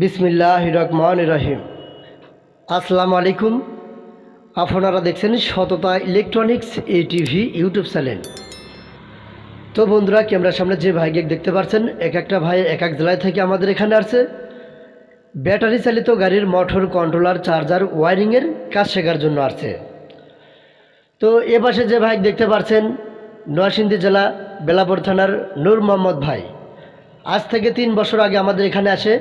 বিসমিল্লাহ রহমান রহিম। আসসালামু আলাইকুম। আপনারা দেখছেন সততা ইলেকট্রনিক্স এই টিভি ইউটিউব চ্যানেল। তো বন্ধুরা, ক্যামেরার সামনে যে ভাইকে দেখতে পাচ্ছেন এক একটা ভাই এক এক জেলায় থেকে আমাদের এখানে আসছে। ব্যাটারি চালিত গাড়ির মোটর কন্ট্রোলার চার্জার ওয়ারিংয়ের কাজ শেখার জন্য আসছে। তো এ পাশে যে ভাই দেখতে পাচ্ছেন নরসিংদী জেলা, বেলাপুর থানার নূর মোহাম্মদ ভাই। আজ থেকে তিন বছর আগে আমাদের এখানে আসে।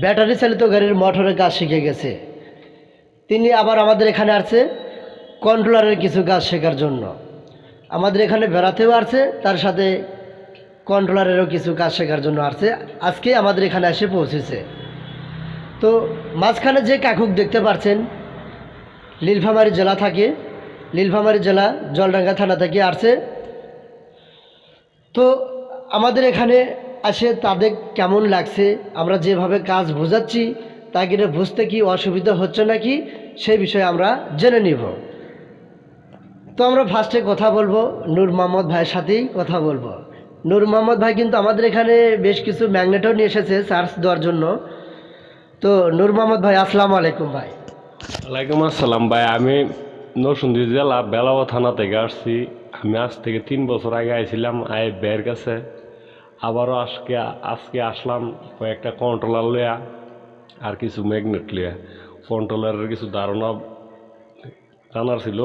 ব্যাটারি চালিত গাড়ির মোটরের কাজ শিখে গেছে। তিনি আবার আমাদের এখানে আসছে কন্ট্রোলারের কিছু কাজ শেখার জন্য। আমাদের এখানে বেড়াতেও আসছে, তার সাথে কন্ট্রোলারেরও কিছু কাজ শেখার জন্য আসছে। আজকে আমাদের এখানে এসে পৌঁছেছে। তো মাঝখানে যে কাকুক দেখতে পাচ্ছেন নীলফামারী জেলা থাকে, নীলফামারী জেলা জলডাঙ্গা থানা থেকে আসছে। তো আমাদের এখানে আসে তাদের কেমন লাগছে? আমরা যেভাবে কাজ বোঝাচ্ছি, তা কিনা বুঝতে কি অসুবিধা হচ্ছে নাকি? সেই বিষয়ে আমরা জেনে নিব। তো আমরা ফার্স্টে কথা বলব নূর মোহাম্মদ ভাইয়ের সাথেই কথা বলব। নূর মোহাম্মদ ভাই কিন্তু আমাদের এখানে বেশ কিছু ম্যাগনেটও নিয়ে এসেছে চার্জ দেওয়ার জন্য। তো নূর মোহাম্মদ ভাই, আসসালামু আলাইকুম ভাই। ওয়ালাইকুম আসসালাম ভাই, আমি নরসিংদী জেলা বেলাবা থানা থেকে আসছি। আমি আজ থেকে তিন বছর আগে আইছিলাম আই বের কাছে। আবারও আজকে আজকে আসলাম কয়েকটা কন্ট্রোলার লইয়া আর কিছু ম্যাগনেট লইয়া। কন্ট্রোলারের কিছু ধারণা জানার ছিল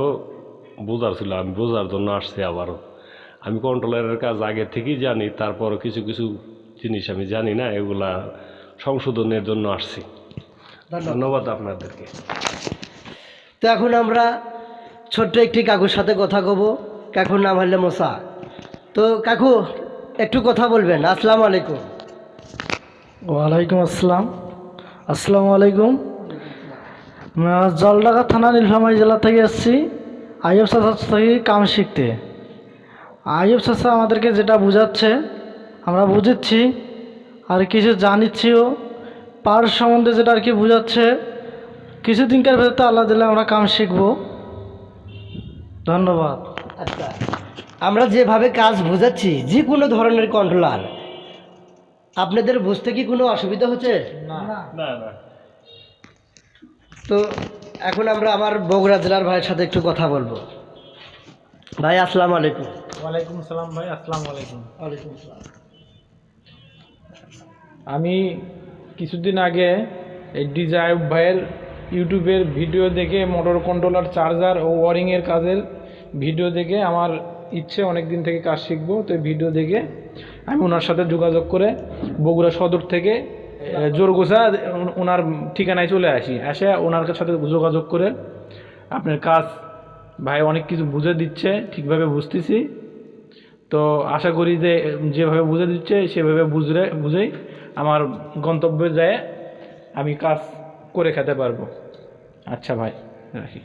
বোঝার ছিল আমি বোঝার জন্য আসছি আবারও। আমি কন্ট্রোলারের কাজ আগে থেকেই জানি তারপরও কিছু কিছু জিনিস আমি জানি না এগুলা সংশোধনের জন্য আসছি। ধন্যবাদ। আপনাদেরকে। তো এখন আমরা ছোট্ট একটি কাকুর সাথে কথা কব। কাকুর নাম হলে মোসা। তো কাকু একটু কথা বলবেন। আসসালামু আলাইকুম। ওয়ালাইকুম আসসালাম। আসসালামু আলাইকুম। জলডাকা থানা নীলফামারী জেলা থেকে এসেছি। আইএফ চাষা থেকে কাম শিখতে। আইএফ চাষা আমাদেরকে যেটা বুঝাচ্ছে আমরা বুঝেছি আর কিছু জানিচ্ছিও। পার সম্বন্ধে যেটা আর কি বুঝাচ্ছে কিছুদিনকার ভেতরে আল্লাহ দিলে আমরা কাম শিখব। ধন্যবাদ। আচ্ছা। আমরা যেভাবে কাজ বোঝাচ্ছি যে কোনো ধরনের কন্ট্রোলার আপনাদের বুঝতে কি কোনো অসুবিধা হচ্ছে? না। না তো এখন আমরা আমার বগুড়া জেলার ভাইয়ের সাথে একটু কথা বলব। ভাই আসসালামু আলাইকুম। ওয়ালাইকুম সালাম ভাই আসসালামু আলাইকুম। ওয়ালাইকুম আসসালাম। আমি কিছুদিন আগে এই ডিজাইব ভাইয়ের ইউটিউবের ভিডিও দেখে মোটর কন্ট্রোলার চার্জার ও ওয়ারিংয়ের কাজের ভিডিও দেখে আমার ইচ্ছে অনেক দিন থেকে কাজ শিখব, তো ভিডিও দেখে আমি ওনার সাথে যোগাযোগ করে বগুড়া সদর থেকে জোরগোসা ওনার ঠিকানায় চলে আসি। এসে ওনার সাথে যোগাযোগ করে আপনার কাজ ভাই অনেক কিছু বুঝে দিচ্ছে, ঠিকভাবে বুঝতেছি। তো আশা করি যে যেভাবে বুঝে দিচ্ছে, সেভাবে বুঝলে বুঝেই আমার গন্তব্যে যায় আমি কাজ করে খেতে পারব। আচ্ছা ভাই, রাখি।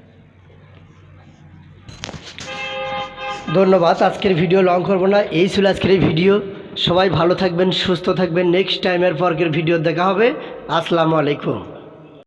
ধন্যবাদ, আজকের ভিডিও লং করব না, এই ছিল আজকের ভিডিও সবাই ভালো থাকবেন, সুস্থ থাকবেন নেক্সট টাইমের পরকের ভিডিও দেখা হবে। আসসালামু আলাইকুম।